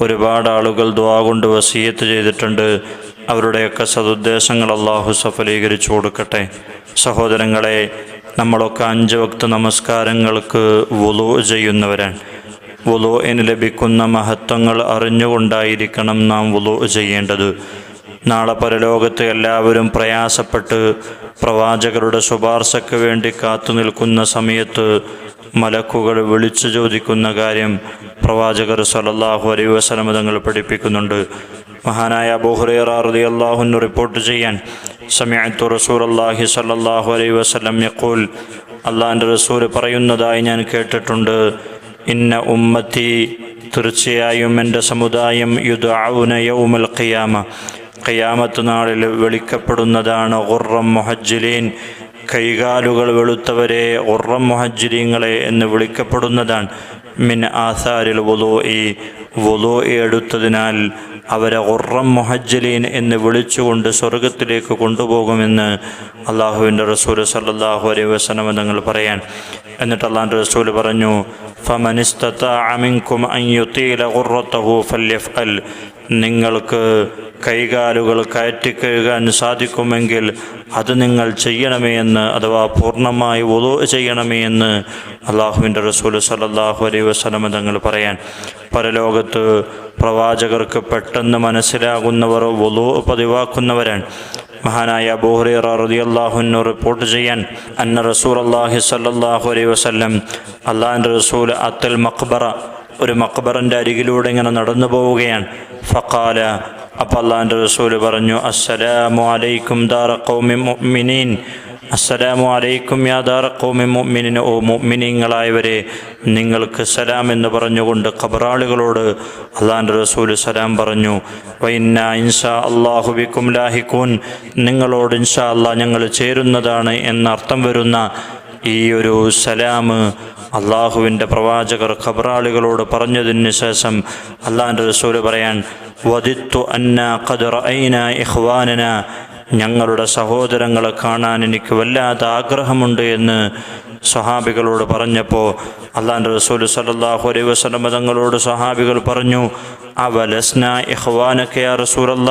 ഒരുപാട് ആളുകൾ ദ്വാ കൊണ്ട് വസീയത്ത് ചെയ്തിട്ടുണ്ട്. അവരുടെയൊക്കെ സതുദ്ദേശങ്ങൾ അള്ളാഹു സഫലീകരിച്ചു കൊടുക്കട്ടെ. സഹോദരങ്ങളെ നമ്മളൊക്കെ അഞ്ച് വക്ത നമസ്കാരങ്ങൾക്ക് വുളു ചെയ്യുന്നവരാണ് വുലുവിന് ലഭിക്കുന്ന മഹത്വങ്ങൾ അറിഞ്ഞുകൊണ്ടായിരിക്കണം നാം വുളു ചെയ്യേണ്ടത്. നാളെ പരലോകത്ത് എല്ലാവരും പ്രയാസപ്പെട്ട് പ്രവാചകരുടെ ശുപാർശയ്ക്ക് വേണ്ടി കാത്തു നിൽക്കുന്ന സമയത്ത് മലക്കുകൾ വിളിച്ചു ചോദിക്കുന്ന കാര്യം പ്രവാചകർ സലല്ലാഹു അലൈ വസലമ തങ്ങൾ പഠിപ്പിക്കുന്നുണ്ട്. മഹാനായ അബൂഹുറേറ റളിയല്ലാഹു റിപ്പോർട്ട് ചെയ്യാൻ സമയത്തു റസൂർ അള്ളാഹി സല്ലല്ലാഹു അലൈ വസല്ലം യക്കൂൽ അള്ളാഹിന്റെ റസൂൽ പറയുന്നതായി ഞാൻ കേട്ടിട്ടുണ്ട്. ഇന്ന ഉമ്മത്തി തീർച്ചയായും എന്റെ സമുദായം യുദ്ധാവുന യൗമൽ ഖിയാമ ഖിയാമത്ത് നാളിൽ വിളിക്കപ്പെടുന്നതാണ് ഖുറം മുഹജ്ജിലീൻ കൈകാലുകൾ വെളുത്തവരെ ഉറം മുഹജിരിങ്ങളെ എന്ന് വിളിക്കപ്പെടുന്നതാണ്. മിൻ ആസാരിൽ വുലോ ഈ വുലോ എടുത്തതിനാൽ അവരെ ഉറം മുഹജ്ജലീൻ എന്ന് വിളിച്ചുകൊണ്ട് സ്വർഗത്തിലേക്ക് കൊണ്ടുപോകുമെന്ന് അള്ളാഹുവിന്റെ റസൂൽ സല്ലാഹു അലൈ വസനം തങ്ങൾ പറയാൻ. എന്നിട്ട് അള്ളാഹിന്റെ റസൂൽ പറഞ്ഞു ഫമനിസ്തമിൻകും ഫല്യഫ്അൽ. നിങ്ങൾക്ക് കൈകാലുകൾ കയറ്റിക്കഴുകാൻ സാധിക്കുമെങ്കിൽ അത് നിങ്ങൾ ചെയ്യണമേ എന്ന് അഥവാ പൂർണമായി ഒതു ചെയ്യണമേ എന്ന് അള്ളാഹുവിന്റെ റസൂൽ സലല്ലാഹു അലൈ വസ്ലമ തങ്ങൾ പറയാൻ. പരലോകത്ത് പ്രവാചകർക്ക് പെട്ടെന്ന് മനസ്സിലാകുന്നവർ ഒതു പതിവാക്കുന്നവരാണ്. മഹാനായ അബൂഹുറ റളിയല്ലാഹുവിനു റിപ്പോർട്ട് ചെയ്യാൻ അന്ന റസൂൽ അള്ളാഹി സല്ലാഹു അലൈ വസ്ലം അള്ളാഹിന്റെ റസൂൽ അത്തൽ മക്ബറ ഒരു മക്ബറിന്റെ അരികിലൂടെ ഇങ്ങനെ നടന്നു പോവുകയാണ്. ഫക്കാല അപ്പോൾ അള്ളാഹിന്റെ റസൂൽ പറഞ്ഞു അസ്സലാമു അലൈക്കും ദാറ ഖൗമി മുഅ്മിനീൻ. അസ്സലാമു അലൈക്കും യാ ദാറക്കോമി ഖൗമി മുഅ്മിനീൻ. ഓ മുഅ്മിനീങ്ങളായവരെ നിങ്ങൾക്ക് സലാം എന്ന് പറഞ്ഞുകൊണ്ട് ഖബറാളികളോട് അള്ളാഹിന്റെ റസൂൽ സലാം പറഞ്ഞു. വൈന്ന ഇൻഷാ അള്ളാഹു ബിക്കും ലാഹിക്കൂൻ നിങ്ങളോട് ഇൻഷാ അള്ളാഹ് ഞങ്ങൾ ചേരുന്നതാണ് എന്നർത്ഥം വരുന്ന ഈ ഒരു സലാം അള്ളാഹുവിന്റെ പ്രവാചകർ ഖബറാളികളോട് പറഞ്ഞതിന് ശേഷം അള്ളാഹിന്റെ റസൂൽ പറയാൻ വദിത്തു അന്ന ഖദർ ഐന ഇഹ്വാനന ഞങ്ങളുടെ സഹോദരങ്ങളെ കാണാൻ എനിക്ക് വല്ലാത്ത ആഗ്രഹമുണ്ട് എന്ന് സ്വഹാബികളോട് പറഞ്ഞപ്പോൾ അള്ളാന്റെ റസൂൽ സല്ലാഹു അലൈഹി വസ്ലമ തങ്ങളോട് സ്വഹാബികൾ പറഞ്ഞു അവലസ്ന ഇഹ്വാനക്കയാ റസൂലല്ല.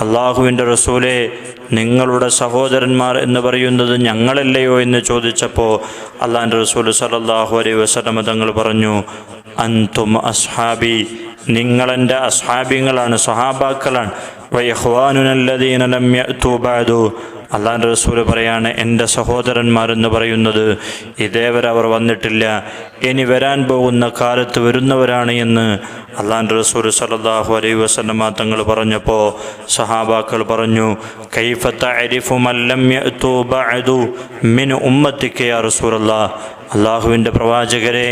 അള്ളാഹുവിന്റെ റസൂലെ നിങ്ങളുടെ സഹോദരന്മാർ എന്ന് പറയുന്നത് ഞങ്ങളല്ലയോ എന്ന് ചോദിച്ചപ്പോൾ അള്ളാഹിന്റെ റസൂൽ സലല്ലാഹു അലൈ വസലമ തങ്ങൾ പറഞ്ഞു അൻതും അസ്ഹാബി നിങ്ങളെന്റെ അസ്ഹാബിങ്ങളാണ് സഹാബാക്കളാണ്. വയഹ്വാനുനല്ലദീന ലം യഅ്തു റസൂൽ പറയാണ് എന്റെ സഹോദരന്മാരെന്ന് പറയുന്നത് ഇതേവരെ അവർ വന്നിട്ടില്ല. ഇനി വരാൻ പോകുന്ന കാലത്ത് വരുന്നവരാണ് എന്ന് അള്ളാഹ് റസൂൽ സലല്ലാഹു അലൈ വസല്ലമ തങ്ങൾ പറഞ്ഞപ്പോൾ സഹാബാക്കൾ പറഞ്ഞു കൈഫത്ത അരിഫു മല്ലം മിൻ ഉമ്മത്തിക്കയാ റസൂലല്ലാ? അള്ളാഹുവിന്റെ പ്രവാചകരെ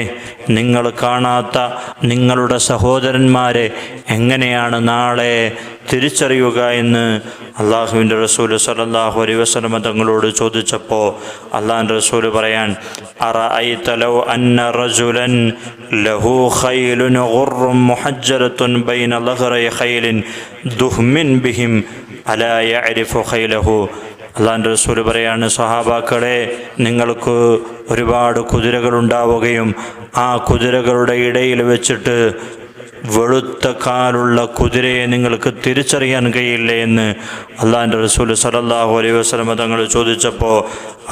നിങ്ങൾ കാണാത്ത നിങ്ങളുടെ സഹോദരന്മാരെ എങ്ങനെയാണ് നാളെ തിരിച്ചറിയുക എന്ന് അള്ളാഹുവിന്റെ റസൂൽ സലല്ലാഹു അലൈ വസ്ലമ തങ്ങളോട് ചോദിച്ചപ്പോൾ അള്ളാഹിന്റെ റസൂൽ പറയാൻ അറ ഐ തലോ അന്ന റജുലൻ ലഹു ഖൈലുൻ ഗുർറും മുഹജ്ജറത്തുൻ ബൈന ലഹ്റൈ ഖൈലിൻ ദുഹ്മിൻ ബിഹിം അലാ യഅരിഫു ഖൈലഹു. അള്ളാന്റെ റസൂൽ പറയാണ് സഹാബാക്കളെ നിങ്ങൾക്ക് ഒരുപാട് കുതിരകൾ ഉണ്ടാവുകയും ആ കുതിരകളുടെ ഇടയിൽ വെച്ചിട്ട് വെളുത്ത കാലുള്ള കുതിരയെ നിങ്ങൾക്ക് തിരിച്ചറിയാൻ കഴിയില്ല? എന്ന് അള്ളാന്റെ റസൂൽ സലല്ലാഹു അലൈ വസ്ലമ തങ്ങൾ ചോദിച്ചപ്പോൾ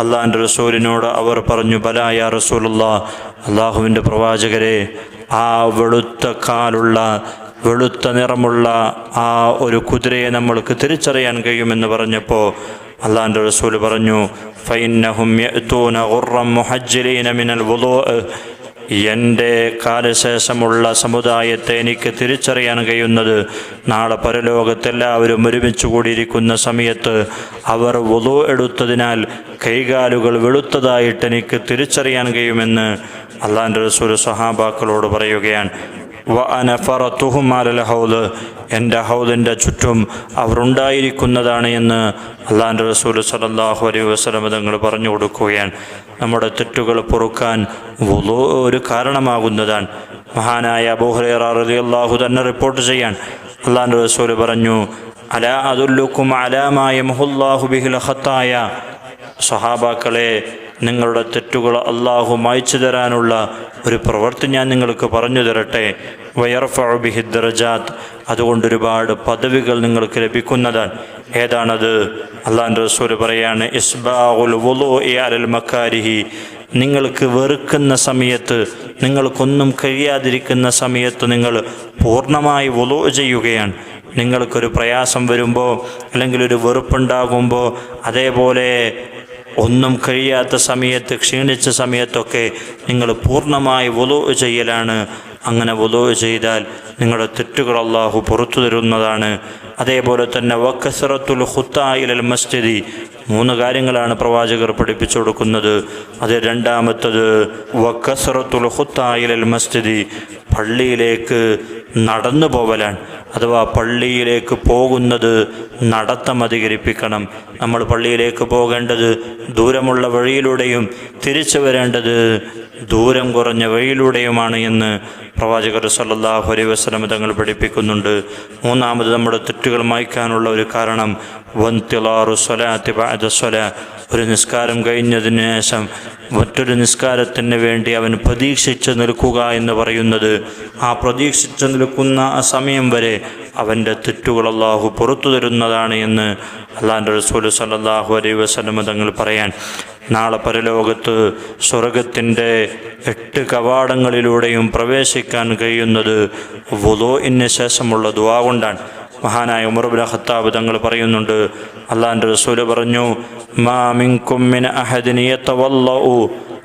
അള്ളാന്റെ റസൂലിനോട് അവർ പറഞ്ഞു ബലായ റസൂലുള്ള അള്ളാഹുവിന്റെ പ്രവാചകരെ ആ വെളുത്ത കാലുള്ള വെളുത്ത നിറമുള്ള ആ ഒരു കുതിരയെ നമ്മൾക്ക് തിരിച്ചറിയാൻ കഴിയുമെന്ന് പറഞ്ഞപ്പോൾ അള്ളാഹിന്റെ റസൂൽ പറഞ്ഞു ഫൈനഹും യഅ്തൂന മിനൽ എന്റെ കാലശേഷമുള്ള സമുദായത്തെ എനിക്ക് തിരിച്ചറിയാൻ കഴിയുന്നത് നാളെ പരലോകത്തെല്ലാവരും ഒരുമിച്ച് കൂടിയിരിക്കുന്ന സമയത്ത് അവർ വുളു എടുത്തതിനാൽ കൈകാലുകൾ വെളുത്തതായിട്ട് എനിക്ക് തിരിച്ചറിയാൻ കഴിയുമെന്ന് അള്ളാന്റെ റസൂൽ സഹാബാക്കളോട് പറയുകയാണ്. വ അനഫറത്തുഹുമാലഹൗദ് എന്റെ ഹൗദിന്റെ ചുറ്റും അവർ ഉണ്ടായിരിക്കുന്നതാണ് എന്ന് അള്ളാന്റെ റസൂൽ സലല്ലാഹു അലൈഹി വസ്ലം തങ്ങൾ പറഞ്ഞു കൊടുക്കുകയാണ്. നമ്മുടെ തെറ്റുകൾ പൊറുക്കാൻ ഒരു കാരണമാകുന്നതാണ്. മഹാനായ അബൂഹുറൈറ റളിയല്ലാഹു തന്നെ റിപ്പോർട്ട് ചെയ്യാൻ അള്ളാന്റെ റസൂൽ പറഞ്ഞു അലാ അതുല്ലുക്കും അലാമായ മുഹുല്ലാഹു സഹാബാക്കളെ നിങ്ങളുടെ തെറ്റുകൾ അള്ളാഹു മായ്ച്ചു തരാനുള്ള ഒരു പ്രവൃത്തി ഞാൻ നിങ്ങൾക്ക് പറഞ്ഞു തരട്ടെ. വയർഫിഹി ദർജാത്ത് അതുകൊണ്ട് ഒരുപാട് പദവികൾ നിങ്ങൾക്ക് ലഭിക്കുന്നതാണ്. ഏതാണത്? അള്ളാന്റെ റസൂൽ പറയാണ് ഇസ്ബാഉൽ മക്കാരിഹി നിങ്ങൾക്ക് വെറുക്കുന്ന സമയത്ത് നിങ്ങൾക്കൊന്നും കഴിയാതിരിക്കുന്ന സമയത്ത് നിങ്ങൾ പൂർണമായി വലോ ചെയ്യുകയാണ്. നിങ്ങൾക്കൊരു പ്രയാസം വരുമ്പോൾ അല്ലെങ്കിൽ ഒരു വെറുപ്പുണ്ടാകുമ്പോൾ അതേപോലെ ഒന്നും കഴിയാത്ത സമയത്ത് ക്ഷീണിച്ച സമയത്തൊക്കെ നിങ്ങൾ പൂർണമായി വലു ചെയ്യലാണ്. അങ്ങനെ വലു ചെയ്താൽ നിങ്ങളുടെ തെറ്റുകൾ അള്ളാഹു പുറത്തു തരുന്നതാണ്. അതേപോലെ തന്നെ വക്കസറത്തുൽ ഹുത്തായിലൽ മസ്ജിദി. മൂന്ന് കാര്യങ്ങളാണ് പ്രവാചകർ പഠിപ്പിച്ചു കൊടുക്കുന്നത്. അത് രണ്ടാമത്തത് വക്കസറത്തുൽ ഹുത്തായിലൽ മസ്ജിദി. പള്ളിയിലേക്ക് നടന്നു പോവലാണ്. അഥവാ പള്ളിയിലേക്ക് പോകുന്നത് നടത്തം അധികരിപ്പിക്കണം. നമ്മൾ പള്ളിയിലേക്ക് പോകേണ്ടത് ദൂരമുള്ള വഴിയിലൂടെയും തിരിച്ചു വരേണ്ടത് ദൂരം കുറഞ്ഞ വഴിയിലൂടെയുമാണ് എന്ന് പ്രവാചകർ സല്ലല്ലാഹു അലൈഹി വസല്ലം തങ്ങൾ പഠിപ്പിക്കുന്നുണ്ട്. മൂന്നാമത് നമ്മുടെ തെറ്റുകൾ മായ്ക്കാനുള്ള ഒരു കാരണം. വന്തിലാറു സ്വലാത്തി ബഅദ സ്വലാ. ഒരു നിസ്കാരം കഴിഞ്ഞതിന് ശേഷം മറ്റൊരു നിസ്കാരത്തിന് വേണ്ടി അവൻ പ്രതീക്ഷിച്ച് നിൽക്കുക എന്ന് പറയുന്നത്. ആ പ്രതീക്ഷിച്ച് നിൽക്കുന്ന ആ സമയം വരെ അവന്റെ തെറ്റുകൾ അള്ളാഹു പുറത്തു തരുന്നതാണ് എന്ന് അള്ളാന്റെ റസൂൽ സല്ലല്ലാഹു അലൈ വസല്ലം തങ്ങൾ പറയാൻ. നാളെ പരലോകത്ത് സ്വർഗത്തിന്റെ എട്ട് കവാടങ്ങളിലൂടെയും പ്രവേശിക്കാൻ കഴിയുന്നത് വുലോയിന് ശേഷമുള്ള ദുവാ കൊണ്ടാണ്. മഹാനായ ഉമർബുൽ ഖത്താബ് തങ്ങൾ പറയുന്നുണ്ട് അള്ളാന്റെ റസൂൽ പറഞ്ഞു മാ മിൻകും മിൻ അഹദിൻ യതവല്ലഉ.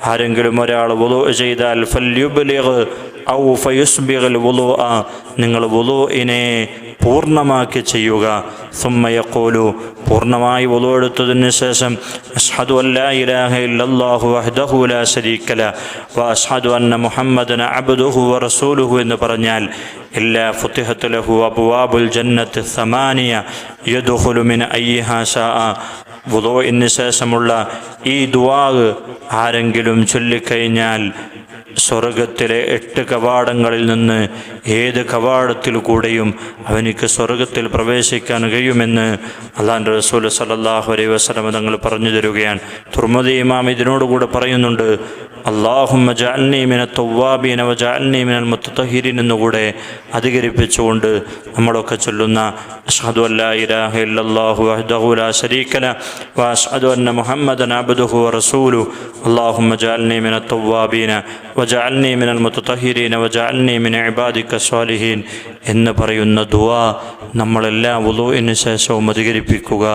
ആരെങ്കിലും ഒരാൾ ചെയ്താൽ ഔ നിങ്ങൾ വുളുഇനെ പൂർണമാക്കി ചെയ്യുക. സുമ്മയക്കോലു പൂർണമായി വുലു എടുത്തതിന് ശേഷം അഷ്ഹദു ഇല്ലല്ലാഹു ലാ വ അഷ്ഹദു അന്ന വ റസൂലുഹു എന്ന് പറഞ്ഞാൽ വുളുഇന് ശേഷമുള്ള ഈ ദുആ ആരെങ്കിലും ചൊല്ലിക്കഴിഞ്ഞാൽ സ്വർഗത്തിലെ എട്ട് കവാടങ്ങളിൽ നിന്ന് ഏത് കവാടത്തിൽ കൂടെയും അവനിക്ക് സ്വർഗത്തിൽ പ്രവേശിക്കാൻ കഴിയുമെന്ന് അള്ളാൻ റസൂൽ സലല്ലാഹു അലൈഹി വസല്ലം തങ്ങൾ പറഞ്ഞു തരികയാണ്. തുർമദി ഇമാം ഇതിനോടുകൂടെ പറയുന്നുണ്ട് അള്ളാഹുമ്മ ജഅൽനി മിന തവ്വാബീന ജഅൽനി മിനൽ മുത്തതഹിരീൻ എന്നുകൂടെ അധികരിപ്പിച്ചുകൊണ്ട് നമ്മളൊക്കെ ചൊല്ലുന്ന അഷ്ഹദു അല്ലാ ഇലാഹ ഇല്ലല്ലാഹു വഹ്ദഹു ലാ ശരീക ല വ അഷ്ഹദു അന്ന മുഹമ്മദൻ അബ്ദുഹു വ റസൂലു. അള്ളാഹുമ്മ ജഅൽനി മിന തവ്വാബീന വ ജഅൽനി മിനൽ മുത്തതഹിരീന വ ജഅൽനി മിൻ ഇബാദിക സ്വാലിഹീൻ എന്ന് പറയുന്ന ദുആ നമ്മളെല്ലാ വുളുഇന് ശേഷവും അധികരിപ്പിക്കുക.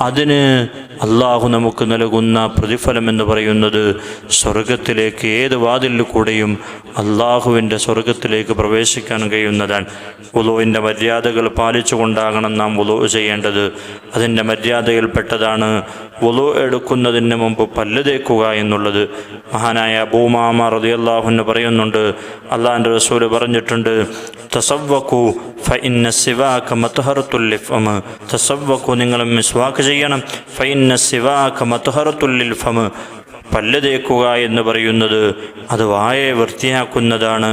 അതിന് അള്ളാഹു നമുക്ക് നൽകുന്ന പ്രതിഫലം എന്ന് പറയുന്നത് സ്വർഗത്തിലേക്ക് ഏത് വാതിലിൽ കൂടെയും അള്ളാഹുവിന്റെ സ്വർഗത്തിലേക്ക് പ്രവേശിക്കാൻ കഴിയുന്നതാണ്. ഉലുവിന്റെ മര്യാദകൾ പാലിച്ചുകൊണ്ടാകണം നാം ഉലു ചെയ്യേണ്ടത്. അതിന്റെ മര്യാദയിൽപ്പെട്ടതാണ് ഉലു എടുക്കുന്നതിന് മുമ്പ് പല്ല് തേക്കുക എന്നുള്ളത്. മഹാനായ അബൂമാമ റളിയല്ലാഹുവിന് പറയുന്നുണ്ട്. അള്ളാഹിന്റെ റസൂൽ പറഞ്ഞിട്ടുണ്ട് തസവ്വക്കു ഫഇന്ന സിവാക മത്ഹറത്തുൽ ഫമ തസവ്വക്കു നിങ്ങൾ മിസ്വാക്ക് ചെയ്യണം. ഫൈന സിവാക മത്ഹറത്തുൽ ഫമ്. പല്ല് തേക്കുക എന്ന് പറയുന്നത് അത് വായെ വൃത്തിയാക്കുന്നതാണ്.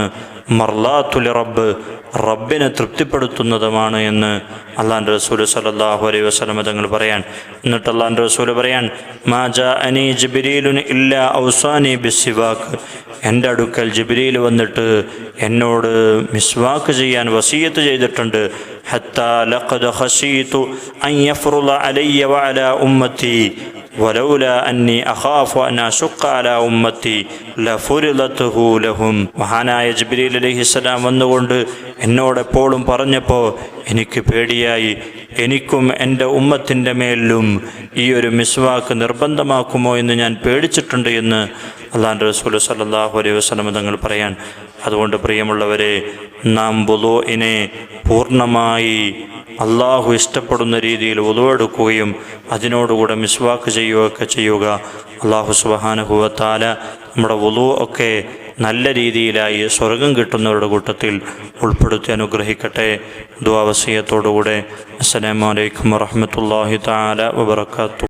മർലാത്തുലി റബ്ബ് റബ്ബിനെ തൃപ്തിപ്പെടുത്തുന്നതുമാണ് എന്ന് അള്ളാന്റെ റസൂൽ സലല്ലാഹു അലൈഹി വസ്ലമ തങ്ങൾ പറയാൻ. എന്നിട്ട് അള്ളാന്റെ റസൂൽ പറയാൻ മാജാ അനി ജിബ്രീലുൻ ഇല്ല ഔസാനി ബിസിവാക്ക് എന്റെ അടുക്കൽ ജിബ്രീൽ വന്നിട്ട് എന്നോട് മിസ്വാക്ക് ചെയ്യാൻ വസീയത്ത് ചെയ്തിട്ടുണ്ട്. حتى لقد خشيت أن يفرض علي وعلى أمتي ولولا أني أخاف أن أشق على أمتي. ലഹും. മഹാനായ ജബിലീൽ അലഹിസ്സലാം വന്നുകൊണ്ട് എന്നോടെപ്പോഴും പറഞ്ഞപ്പോൾ എനിക്ക് പേടിയായി. എനിക്കും എന്റെ ഉമ്മത്തിന്റെ മേലിലും ഈ ഒരു മിസ്വാക്ക് നിർബന്ധമാക്കുമോ എന്ന് ഞാൻ പേടിച്ചിട്ടുണ്ട് എന്ന് അള്ളാഹ് റസൂൽ സല്ലാഹു അലൈഹി വസ്ലം തങ്ങൾ പറയാൻ. അതുകൊണ്ട് പ്രിയമുള്ളവരെ നാം ബുലോയിനെ പൂർണമായി അള്ളാഹു ഇഷ്ടപ്പെടുന്ന രീതിയിൽ ഉതവെടുക്കുകയും അതിനോടുകൂടെ മിസ്വാക്ക് ചെയ്യുകയൊക്കെ ചെയ്യുക. അള്ളാഹു സുബാനുഹുവത്താല നമ്മുടെ ഉളു ഒക്കെ നല്ല രീതിയിലായി സ്വർഗം കിട്ടുന്നവരുടെ കൂട്ടത്തിൽ ഉൾപ്പെടുത്തി അനുഗ്രഹിക്കട്ടെ. ദ്വാവസീയത്തോടുകൂടെ അസ്സലാമലൈക്കും വറഹമത്തല്ലാഹി താല വബർക്കാത്തു